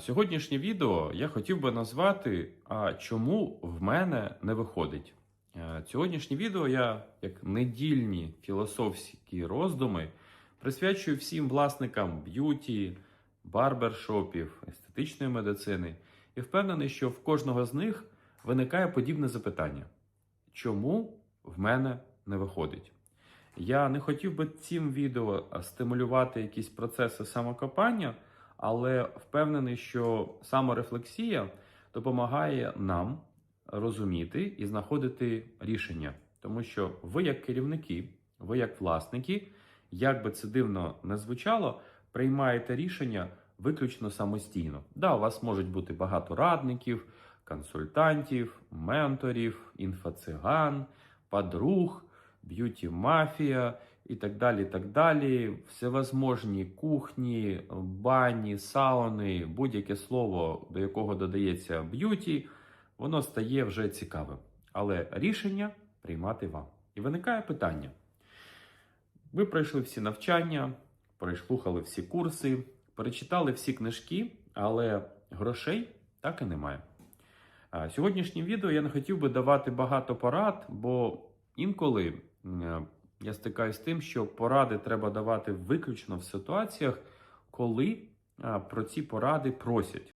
Сьогоднішнє відео я хотів би назвати А чому в мене не виходить? Е, Сьогоднішнє відео я, як недільні філософські роздуми, присвячую всім власникам б'юті, барбершопів, естетичної медицини і впевнений, що в кожного з них виникає подібне запитання: чому в мене не виходить? Я не хотів би цим відео стимулювати якісь процеси самокопання, але впевнений, що саморефлексія допомагає нам розуміти і знаходити рішення, тому що ви, як керівники, ви як власники, як би це дивно не звучало, приймаєте рішення виключно самостійно. Да, у вас можуть бути багато радників, консультантів, менторів, інфоциган, подруг, б'юті-мафія і так далі. так далі. Всевозможні кухні, бані, сауни, будь-яке слово, до якого додається б'юті, воно стає вже цікавим. Але рішення приймати вам. І виникає питання. Ви пройшли всі навчання, прослухали всі курси, перечитали всі книжки, але грошей так і немає. Сьогоднішнім відео я не хотів би давати багато порад, бо інколи я стикаюсь з тим, що поради треба давати виключно в ситуаціях, коли е, про ці поради просять.